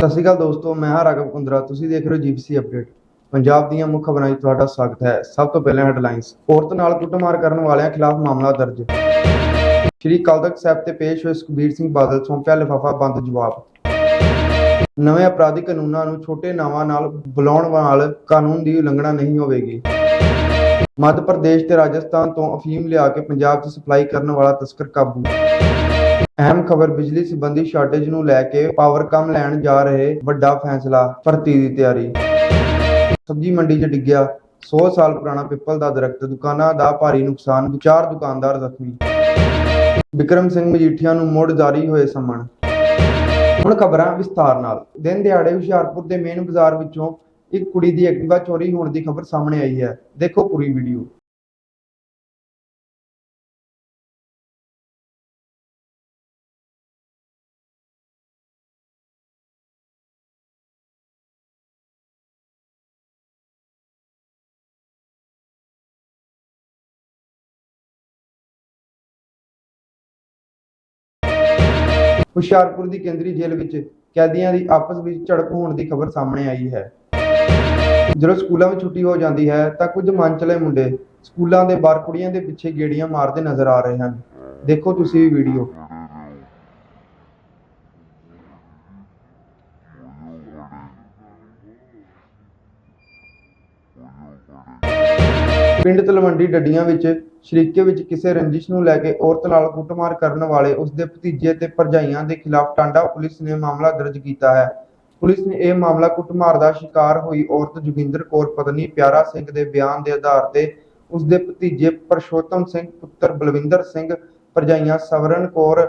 ਸਤਿ ਸ਼੍ਰੀ ਅਕਾਲ ਦੋਸਤੋ, ਮੈਂ ਹਾਂ ਰਾਘਵ ਕੁੰਦਰਾ ਤੁਸੀਂ ਦੇਖ ਰਹੇ ਹੋ ਜੀਪੀਸੀ ਅਪਡੇਟ ਪੰਜਾਬ ਦੀਆਂ ਮੁੱਖ ਖਬਰਾਂ 'ਚ ਤੁਹਾਡਾ ਸਵਾਗਤ ਹੈ। ਸਭ ਤੋਂ ਪਹਿਲਾਂ ਹੈਡਲਾਈਨਸ ਔਰਤ ਨਾਲ ਕੁੱਟਮਾਰ ਕਰਨ ਵਾਲਿਆਂ ਖਿਲਾਫ ਮਾਮਲਾ ਦਰਜ। ਸ਼੍ਰੀ ਅਕਾਲ ਤਖਤ ਸਾਹਿਬ ਤੇ ਪੇਸ਼ ਹੋਏ ਸੁਖਬੀਰ ਸਿੰਘ ਬਾਦਲ ਸੌਂਪਿਆ ਲਿਫਾਫਾ ਬੰਦ ਜਵਾਬ। ਨਵੇਂ ਅਪਰਾਧਿਕ ਕਾਨੂੰਨਾਂ ਨੂੰ ਛੋਟੇ ਨਾਵਾਂ ਨਾਲ ਬੁਲਾਉਣ ਨਾਲ ਕਾਨੂੰਨ ਦੀ ਉਲੰਘਣਾ ਨਹੀਂ ਹੋਵੇਗੀ। ਮੱਧ ਪ੍ਰਦੇਸ਼ ਤੇ ਰਾਜਸਥਾਨ ਤੋਂ ਅਫੀਮ ਲਿਆ ਕੇ ਪੰਜਾਬ 'ਚ ਸਪਲਾਈ ਕਰਨ ਵਾਲਾ ਤਸਕਰ ਕਾਬੂ। ਅਹਿਮ ਖਬਰ ਬਿਜਲੀ ਸੰਬੰਧੀ ਸ਼ਾਰਟੇਜ ਨੂੰ ਲੈ ਕੇ ਪਾਵਰਕਾਮ ਲੈਣ ਜਾ ਰਹੇ ਵੱਡਾ ਫੈਸਲਾ, ਭਰਤੀ ਦੀ ਤਿਆਰੀ। ਸਬਜ਼ੀ ਮੰਡੀ 'ਚ ਡਿੱਗਿਆ 100 ਸਾਲ ਪੁਰਾਣਾ ਪਿੱਪਲ ਦਾ ਦਰਖਤ, ਦੁਕਾਨਾਂ ਦਾ ਭਾਰੀ ਨੁਕਸਾਨ ਚਾਰ ਦੁਕਾਨਦਾਰ ਜ਼ਖਮੀ। ਵਿਕਰਮ ਸਿੰਘ ਮਜੀਠੀਆ ਨੂੰ ਮੁੜ ਜਾਰੀ ਹੋਏ ਸਮਨ ਹੁਣ ਖਬਰਾਂ ਵਿਸਥਾਰ ਨਾਲ। ਦਿਨ ਦਿਹਾੜੇ ਹੁਸ਼ਿਆਰਪੁਰ ਦੇ ਮੇਨ ਬਾਜ਼ਾਰ ਵਿੱਚੋਂ ਇੱਕ ਕੁੜੀ ਦੀ ਐਕਟਿਵਾ ਚੋਰੀ ਹੋਣ ਦੀ ਖਬਰ ਸਾਹਮਣੇ ਆਈ ਹੈ। ਦੇਖੋ ਪੂਰੀ ਵੀਡੀਓ। ਹੁਸ਼ਿਆਰਪੁਰ ਦੀ ਕੇਂਦਰੀ ਜੇਲ੍ਹ ਵਿੱਚ ਕੈਦੀਆਂ ਦੀ ਆਪਸ ਵਿੱਚ ਝੜਪ ਹੋਣ ਦੀ ਖਬਰ ਸਾਹਮਣੇ ਆਈ ਹੈ। ਜਦੋਂ ਸਕੂਲਾਂ ਵਿੱਚ ਛੁੱਟੀ ਹੋ ਜਾਂਦੀ ਹੈ ਤਾਂ ਕੁਝ ਮਨਚਲੇ ਮੁੰਡੇ ਸਕੂਲਾਂ ਦੇ ਬਾਹਰ ਕੁੜੀਆਂ ਦੇ ਪਿੱਛੇ ਗੇੜੀਆਂ ਮਾਰਦੇ ਨਜ਼ਰ ਆ ਰਹੇ ਹਨ। ਦੇਖੋ ਤੁਸੀਂ ਵੀ ਵੀਡੀਓ। ਪਿੰਡ ਤਲਵੰਡੀ ਡੱਡੀਆਂ ਵਿੱਚ ਸ਼ਰੀਕੇ ਵਿੱਚ ਕਿਸੇ ਰੰਜਿਸ਼ ਨੂੰ ਲੈ ਕੇ ਔਰਤ ਨਾਲ ਕੁੱਟਮਾਰ ਕਰਨ ਵਾਲੇ ਉਸ ਦੇ ਭਤੀਜੇ ਤੇ ਭਰਜਾਈਆਂ ਦੇ ਖਿਲਾਫ ਟਾਂਡਾ ਪੁਲਿਸ ਨੇ ਮਾਮਲਾ ਦਰਜ ਕੀਤਾ ਹੈ। ਪੁਲਿਸ ਨੇ ਇਹ ਮਾਮਲਾ ਕੁੱਟਮਾਰ ਦਾ ਸ਼ਿਕਾਰ ਹੋਈ ਔਰਤ ਜੋਗਿੰਦਰ ਕੌਰ ਪਤਨੀ ਪਿਆਰਾ ਸਿੰਘ ਦੇ ਬਿਆਨ ਦੇ ਆਧਾਰ ਤੇ ਉਸ ਦੇ ਭਤੀਜੇ ਪਰਸ਼ੋਤਮ ਸਿੰਘ, ਪੁੱਤਰ ਬਲਵਿੰਦਰ ਸਿੰਘ, ਭਰਜਾਈਆਂ ਸਵਰਨ ਕੌਰ,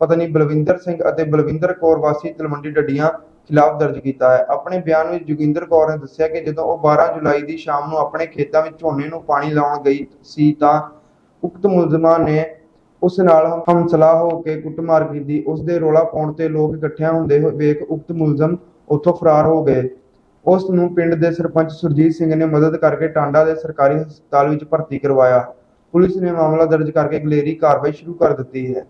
ਪਤਨੀ ਬਲਵਿੰਦਰ ਸਿੰਘ ਅਤੇ ਬਲਵਿੰਦਰ ਕੌਰ ਵਾਸੀ ਤਲਵੰਡੀ ਡੱਡੀਆਂ ਖਿਲਾਫ ਦਰਜ ਕੀਤਾ ਹੈ। ਆਪਣੇ ਬਿਆਨ ਵਿੱਚ ਜੋਗਿੰਦਰ ਕੌਰ ਨੇ ਦੱਸਿਆ ਕਿ ਜਦੋਂ ਉਹ 12 ਜੁਲਾਈ ਦੀ ਸ਼ਾਮ ਨੂੰ ਆਪਣੇ ਖੇਤਾਂ ਵਿੱਚ ਝੋਨੇ ਨੂੰ ਪਾਣੀ ਲਾਉਣ ਗਈ ਸੀ ਤਾਂ ਉਕਤ ਮੁਲਜ਼ਮਾਂ ਨੇ ਉਸ ਨਾਲ ਹਮਸਲਾ ਹੋ ਕੇ ਕੁੱਟਮਾਰ ਕੀਤੀ। ਉਸ ਦੇ ਰੋਲਾ ਪਾਉਣ ਤੇ ਲੋਕ ਇਕੱਠਿਆਂ ਹੁੰਦੇ ਹੋਏ ਵੇਖ ਉਕਤ ਮੁਲਜ਼ਮ ਉੱਥੋਂ ਫਰਾਰ ਹੋ ਗਏ। ਉਸ ਨੂੰ ਪਿੰਡ ਦੇ ਸਰਪੰਚ ਸੁਰਜੀਤ ਸਿੰਘ ਨੇ ਮਦਦ ਕਰਕੇ ਟਾਂਡਾ ਦੇ ਸਰਕਾਰੀ ਹਸਪਤਾਲ ਵਿੱਚ ਭਰਤੀ ਕਰਵਾਇਆ। ਪੁਲਿਸ ਨੇ ਮਾਮਲਾ ਦਰਜ ਕਰਕੇ ਗਲੇਰੀ ਕਾਰਵਾਈ ਸ਼ੁਰੂ ਕਰ ਦਿੱਤੀ ਹੈ।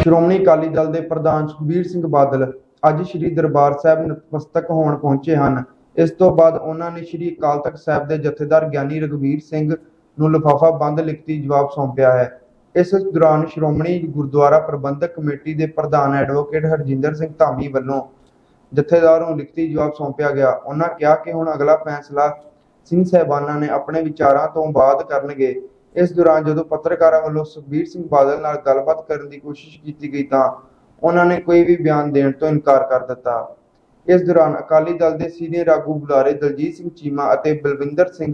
ਸ਼੍ਰੋਮਣੀ ਅਕਾਲੀ ਦਲ ਦੇ ਪ੍ਰਧਾਨ ਸੁਖਬੀਰ ਸਿੰਘ ਬਾਦਲ ਅੱਜ ਸ੍ਰੀ ਦਰਬਾਰ ਸਾਹਿਬ ਨਤਮਸਤਕ ਹੋਣ ਪਹੁੰਚੇ ਹਨ। ਇਸ ਤੋਂ ਬਾਅਦ ਉਹਨਾਂ ਨੇ ਸ੍ਰੀ ਅਕਾਲ ਤਖਤ ਸਾਹਿਬ ਦੇ ਜਥੇਦਾਰ ਗਿਆਨੀ ਰਘਵੀਰ ਸਿੰਘ ਨੂੰ ਲਿਫਾਫਾ ਬੰਦ ਲਿਖਤੀ ਜਵਾਬ ਸੌਂਪਿਆ ਹੈ। ਇਸ ਦੌਰਾਨ ਸ਼੍ਰੋਮਣੀ ਗੁਰਦੁਆਰਾ ਪ੍ਰਬੰਧਕ ਕਮੇਟੀ ਦੇ ਪ੍ਰਧਾਨ ਐਡਵੋਕੇਟ ਹਰਜਿੰਦਰ ਸਿੰਘ ਧਾਮੀ ਵੱਲੋਂ ਜਥੇਦਾਰ ਨੂੰ ਲਿਖਤੀ ਜਵਾਬ ਸੌਂਪਿਆ ਗਿਆ। ਉਹਨਾਂ ਕਿਹਾ ਕਿ ਹੁਣ ਅਗਲਾ ਫੈਸਲਾ ਸਿੰਘ ਸਹਿਬਾਨਾਂ ਨੇ ਆਪਣੇ ਵਿਚਾਰਾਂ ਤੋਂ ਬਾਅਦ ਕਰਨਗੇ। ਇਸ ਦੌਰਾਨ ਜਦੋਂ ਪੱਤਰਕਾਰਾਂ ਵੱਲੋਂ ਸੁਖਬੀਰ ਸਿੰਘ ਬਾਦਲ ਨਾਲ ਗੱਲਬਾਤ ਕਰਨ ਦੀ ਕੋਸ਼ਿਸ਼ ਕੀਤੀ ਗਈ ਤਾਂ ਉਹਨਾਂ ਨੇ ਕੋਈ ਵੀ ਬਿਆਨ ਦੇਣ ਤੋਂ ਇਨਕਾਰ ਕਰ ਦਿੱਤਾ। ਇਸ ਦੌਰਾਨ ਅਕਾਲੀ ਦਲ ਦੇ ਸੀਨੀਅਰ ਆਗੂ ਬੁਲਾਰੇ ਦਲਜੀਤ ਸਿੰਘ ਚੀਮਾ ਅਤੇ ਬਲਵਿੰਦਰ ਸਿੰਘ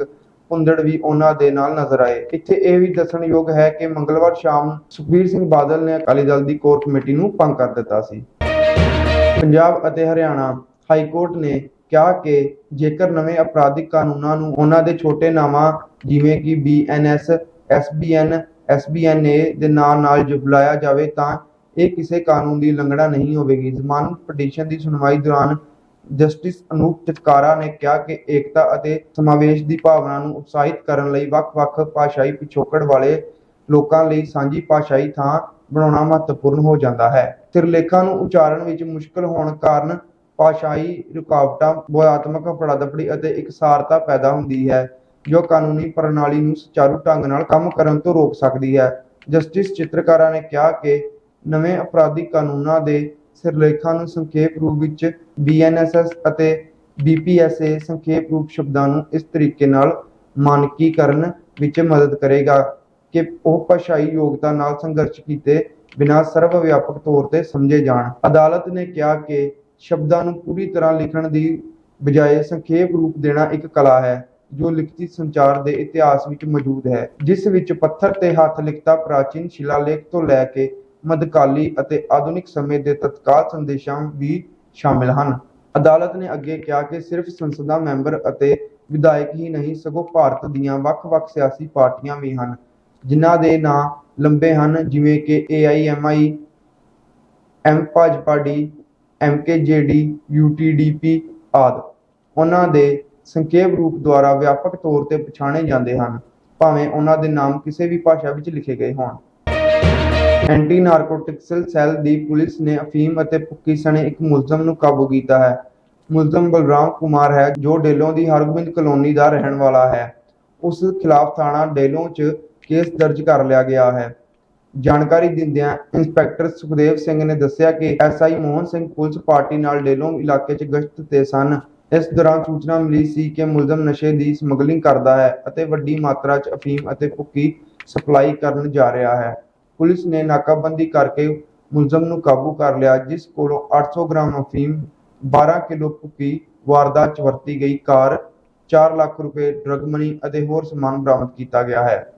ਭੁੰਦੜ ਵੀ ਉਹਨਾਂ ਦੇ ਨਾਲ ਨਜ਼ਰ ਆਏ। ਇੱਥੇ ਇਹ ਵੀ ਦੱਸਣਯੋਗ ਹੈ ਕਿ ਮੰਗਲਵਾਰ ਸ਼ਾਮ ਸੁਖਬੀਰ ਸਿੰਘ ਬਾਦਲ ਨੇ ਅਕਾਲੀ ਦਲ ਦੀ ਕੋਰ ਕਮੇਟੀ ਨੂੰ ਭੰਗ ਕਰ ਦਿੱਤਾ ਸੀ। ਪੰਜਾਬ ਅਤੇ ਹਰਿਆਣਾ ਹਾਈ ਕੋਰਟ ਨੇ ਕਿਹਾ ਕਿ ਜੇਕਰ ਨਵੇਂ ਅਪਰਾਧਿਕ ਕਾਨੂੰਨਾਂ ਨੂੰ ਉਹਨਾਂ ਦੇ ਛੋਟੇ ਨਾਵਾਂ ਜਿਵੇਂ ਕਿ ਬੀਐਨਐਸ ਐਸਬੀਐਨ ਐਸਬੀਐਨਏ ਦੇ ਨਾਂ ਨਾਲ ਜੋ ਬੁਲਾਇਆ ਜਾਵੇ ਤਾਂ ਇਹ ਕਿਸੇ ਕਾਨੂੰਨ ਦੀ ਉਲੰਘਣਾ ਨਹੀਂ ਹੋਵੇਗੀ। ਜ਼ਮਾਨਤ ਪਟੀਸ਼ਨ ਦੀ ਸੁਣਵਾਈ ਦੌਰਾਨ ਜਸਟਿਸ ਅਨੂਪ ਚਟਕਾਰਾ ਨੇ ਕਿਹਾ ਕਿ ਏਕਤਾ ਅਤੇ ਸਮਾਵੇਸ਼ ਦੀ ਭਾਵਨਾ ਨੂੰ ਉਤਸ਼ਾਹਿਤ ਕਰਨ ਲਈ ਵੱਖ-ਵੱਖ ਭਾਸ਼ਾਈ ਪਿਛੋਕੜ ਵਾਲੇ ਲੋਕਾਂ ਲਈ ਸਾਂਝੀ ਭਾਸ਼ਾਈ ਥਾਂ ਬਣਾਉਣਾ ਮਹੱਤਵਪੂਰਨ ਹੋ ਜਾਂਦਾ ਹੈ। ਸਿਰਲੇਖਾਂ ਨੂੰ ਉਚਾਰਨ ਵਿੱਚ ਮੁਸ਼ਕਲ ਹੋਣ ਕਾਰਨ ਭਾਸ਼ਾਈ ਰੁਕਾਵਟਾਂ ਬੋਧਾਤਮਕ ਫੜਾਦਪੜੀ ਅਤੇ ਇਕਸਾਰਤਾ ਪੈਦਾ ਹੁੰਦੀ ਹੈ, ਜੋ ਕਾਨੂੰਨੀ ਪ੍ਰਣਾਲੀ ਨੂੰ ਸੁਚਾਰੂ ਢੰਗ ਨਾਲ ਕੰਮ ਕਰਨ ਤੋਂ ਰੋਕ ਸਕਦੀ ਹੈ। ਜਸਟਿਸ ਚਿੱਤਰਕਾਰਾ ਨੇ ਕਿਹਾ ਕਿ ਨਵੇਂ ਅਪਰਾਧਿਕ ਕਾਨੂੰਨਾਂ ਦੇ ਸਿਰਲੇਖਾਂ ਨੂੰ ਸੰਖੇਪ ਰੂਪ ਵਿੱਚ ਬੀਐਨਐਸਐਸ ਅਤੇ ਬੀਪੀਐਸਏ ਸੰਖੇਪ ਰੂਪ ਸ਼ਬਦਾਂ ਨੂੰ ਇਸ ਤਰੀਕੇ ਨਾਲ ਮਾਨਕੀਕਰਨ ਵਿੱਚ ਮਦਦ ਕਰੇਗਾ ਕਿ ਉਹ ਭਾਸ਼ਾਈ ਯੋਗਤਾ ਨਾਲ ਸੰਘਰਸ਼ ਕੀਤੇ ਬਿਨਾਂ ਸਰਵ ਵਿਆਪਕ ਤੌਰ ਤੇ ਸਮਝੇ ਜਾਣ। ਅਦਾਲਤ ਨੇ ਕਿਹਾ ਕਿ ਸ਼ਬਦਾਂ ਨੂੰ ਪੂਰੀ ਤਰ੍ਹਾਂ ਲਿਖਣ ਦੀ ਬਜਾਏ ਸੰਖੇਪ ਰੂਪ ਦੇਣਾ ਇੱਕ ਕਲਾ ਹੈ, ਜੋ ਲਿਖਤੀ ਸੰਚਾਰ ਦੇ ਇਤਿਹਾਸ ਵਿੱਚ ਮੌਜੂਦ ਹੈ, ਜਿਸ ਵਿੱਚ ਪੱਥਰ ਤੇ ਹੱਥ ਲਿਖਤਾ ਪ੍ਰਾਚੀਨ ਸ਼ਿਲਾਲੇਖ ਤੋਂ ਲੈ ਕੇ ਮੱਧਕਾਲੀ ਅਤੇ ਆਧੁਨਿਕ ਸਮੇਂ ਦੇ ਤਤਕਾਲ ਸੰਦੇਸ਼ਾਂ ਵੀ ਸ਼ਾਮਿਲ ਹਨ। ਅਦਾਲਤ ਨੇ ਅੱਗੇ ਕਿਹਾ ਕਿ ਸਿਰਫ ਸੰਸਦਾਂ ਮੈਂਬਰ ਅਤੇ ਵਿਧਾਇਕ ਹੀ ਨਹੀਂ, ਸਗੋਂ ਭਾਰਤ ਦੀਆਂ ਵੱਖ-ਵੱਖ ਸਿਆਸੀ ਪਾਰਟੀਆਂ ਵੀ ਹਨ, ਜਿਨ੍ਹਾਂ ਦੇ ਨਾਂ ਲੰਬੇ ਹਨ, ਜਿਵੇਂ ਕਿ AIMIM Bhajpa D MKJD UTDP ਆਦਿ। ਉਹਨਾਂ ਦੇ ਸੰਖੇਪ ਰੂਪ ਦੁਆਰਾ ਵਿਆਪਕ ਤੌਰ ਤੇ ਪਛਾਣੇ ਜਾਂਦੇ ਹਨ, ਭਾਵੇਂ ਉਹਨਾਂ ਦੇ ਨਾਮ ਕਿਸੇ ਵੀ ਭਾਸ਼ਾ ਵਿੱਚ ਲਿਖੇ ਗਏ ਹੋਣ। ਐਂਟੀ ਨਾਰਕੋਟਿਕਸ ਸੈੱਲ ਦੀ ਪੁਲਿਸ ਨੇ ਅਫੀਮ ਅਤੇ ਭੁੱਕੀ ਸਣੇ ਇੱਕ ਮੁਲਜ਼ਮ ਨੂੰ ਕਾਬੂ ਕੀਤਾ ਹੈ। ਮੁਲਜ਼ਮ ਬਲਰਾਮ ਕੁਮਾਰ ਹੈ, ਜੋ ਡੇਲੋਂ ਦੀ ਹਰਗੋਬਿੰਦ ਕਲੋਨੀ ਦਾ ਰਹਿਣ ਵਾਲਾ ਹੈ। ਉਸ ਖਿਲਾਫ ਥਾਣਾ ਡੇਲੋਂ 'ਚ ਕੇਸ ਦਰਜ ਕਰ ਲਿਆ ਗਿਆ ਹੈ। ਜਾਣਕਾਰੀ ਦਿੰਦਿਆਂ ਇੰਸਪੈਕਟਰ ਸੁਖਦੇਵ ਸਿੰਘ ਨੇ ਦੱਸਿਆ ਕਿ SI Mohan Singh police party ਨਾਲ ਡੇਲੋਂ ਇਲਾਕੇ 'ਚ ਗਸ਼ਤ ਤੇ ਸਨ। ਇਸ ਦੌਰਾਨ ਸੂਚਨਾ ਮਿਲੀ ਸੀ ਕਿ ਮੁਲਜ਼ਮ ਨਸ਼ੇ ਦੀ ਸਮਗਲਿੰਗ ਕਰਦਾ ਹੈ ਅਤੇ ਵੱਡੀ ਮਾਤਰਾ 'ਚ ਅਫੀਮ ਅਤੇ ਭੁੱਕੀ ਸਪਲਾਈ ਕਰਨ ਜਾ ਰਿਹਾ ਹੈ। ਪੁਲਿਸ ਨੇ ਨਾਕਾਬੰਦੀ ਕਰਕੇ ਮੁਲਜ਼ਮ ਨੂੰ ਕਾਬੂ ਕਰ ਲਿਆ, ਜਿਸ ਕੋਲੋਂ 800 ਗ੍ਰਾਮ ਅਫੀਮ 12 ਕਿਲੋ ਭੁੱਕੀ ਵਾਰਦਾਤ 'ਚ ਵਰਤੀ ਗਈ ਕਾਰ 4 ਲੱਖ ਰੁਪਏ ਡਰਗ ਮਨੀ ਅਤੇ ਹੋਰ ਸਮਾਨ ਬਰਾਮਦ ਕੀਤਾ ਗਿਆ ਹੈ।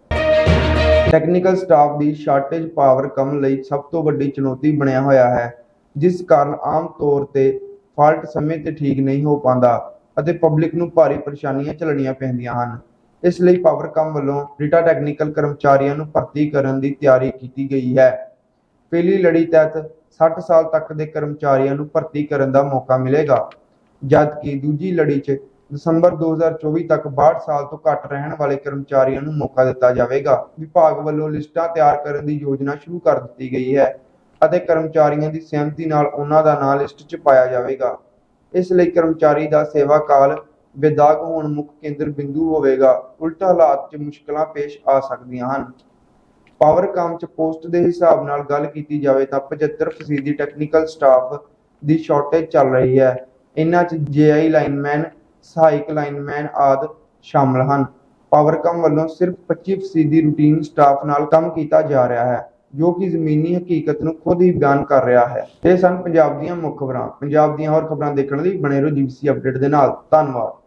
ਟੈਕਨੀਕਲ ਸਟਾਫ ਦੀ ਸ਼ਾਰਟੇਜ ਪਾਵਰ ਕਮ ਲਈ ਸਭ ਤੋਂ ਵੱਡੀ ਚੁਣੌਤੀ ਬਣਿਆ ਹੋਇਆ ਹੈ, ਜਿਸ ਕਾਰਨ ਆਮ ਤੌਰ ਤੇ ਫਾਲਟ ਸਮੇਂ ਤੇ ਠੀਕ ਨਹੀਂ ਹੋ ਪਾਉਂਦਾ ਅਤੇ ਪਬਲਿਕ ਨੂੰ ਭਾਰੀ ਪਰੇਸ਼ਾਨੀਆਂ ਝੱਲਣੀਆਂ ਪੈਂਦੀਆਂ ਹਨ। ਇਸ ਲਈ ਪਾਵਰਕਮ ਵੱਲੋਂ ਡਾਟਾ ਟੈਕਨੀਕਲ ਕਰਮਚਾਰੀਆਂ ਨੂੰ ਭਰਤੀ ਕਰਨ ਦੀ ਤਿਆਰੀ ਕੀਤੀ ਗਈ ਹੈ। ਪਹਿਲੀ ਲੜੀ ਤਹਿਤ 60 ਸਾਲ ਤੱਕ ਦੇ ਕਰਮਚਾਰੀਆਂ ਨੂੰ ਭਰਤੀ ਕਰਨ ਦਾ ਮੌਕਾ ਮਿਲੇਗਾ, ਜਦਕਿ ਦੂਜੀ ਲੜੀ 'ਚ ਦਸੰਬਰ 2024 ਤੱਕ 62 ਸਾਲ ਤੋਂ ਘੱਟ ਰਹਿਣ ਵਾਲੇ ਕਰਮਚਾਰੀਆਂ ਨੂੰ ਮੌਕਾ ਦਿੱਤਾ ਜਾਵੇਗਾ। ਵਿਭਾਗ ਵੱਲੋਂ ਲਿਸਟਾਂ ਤਿਆਰ ਕਰਨ ਦੀ ਯੋਜਨਾ ਸ਼ੁਰੂ ਕਰ ਦਿੱਤੀ ਗਈ ਹੈ ਅਤੇ ਕਰਮਚਾਰੀਆਂ ਦੀ ਸਹਿਮਤੀ ਨਾਲ ਉਹਨਾਂ ਦਾ ਨਾਂ ਲਿਸਟ 'ਚ ਪਾਇਆ ਜਾਵੇਗਾ। ਇਸ ਲਈ ਕਰਮਚਾਰੀ ਦਾ ਸੇਵਾ ਕਾਲ ਬੇਦਾਗ ਹੋਣ ਮੁੱਖ ਕੇਂਦਰ ਬਿੰਦੂ ਹੋਵੇਗਾ। ਉਲਟ ਹਾਲਾਤ 'ਚ ਮੁਸ਼ਕਲਾਂ ਪੇਸ਼ ਆ ਸਕਦੀਆਂ ਹਨ। ਪਾਵਰਕਾਮ 'ਚ ਪੋਸਟ ਦੇ ਹਿਸਾਬ ਨਾਲ ਗੱਲ ਕੀਤੀ ਜਾਵੇ ਤਾਂ 75% ਟੈਕਨੀਕਲ ਸਟਾਫ ਦੀ ਸ਼ਾਰਟੇਜ ਚੱਲ ਰਹੀ ਹੈ। ਇਹਨਾਂ 'ਚ ਜੇਆਈ ਲਾਈਨਮੈਨ ਸਹਾਇਕ ਲਾਈਨਮੈਨ ਆਦਿ ਸ਼ਾਮਲ ਹਨ। ਪਾਵਰਕਾਮ ਵੱਲੋਂ ਸਿਰਫ 25% ਰੂਟੀਨ ਸਟਾਫ ਨਾਲ ਕੰਮ ਕੀਤਾ ਜਾ ਰਿਹਾ ਹੈ, ਜੋ ਕਿ ਜ਼ਮੀਨੀ ਹਕੀਕਤ ਨੂੰ ਖੁਦ ਹੀ ਬਿਆਨ ਕਰ ਰਿਹਾ ਹੈ। ਇਹ ਸਨ ਪੰਜਾਬ ਦੀਆਂ ਮੁੱਖ ਖਬਰਾਂ। ਪੰਜਾਬ ਦੀਆਂ ਹੋਰ ਖਬਰਾਂ ਦੇਖਣ ਲਈ ਬਣੇ ਰਹੋ ਜੀਬੀਸੀ ਅਪਡੇਟ ਦੇ ਨਾਲ। ਧੰਨਵਾਦ।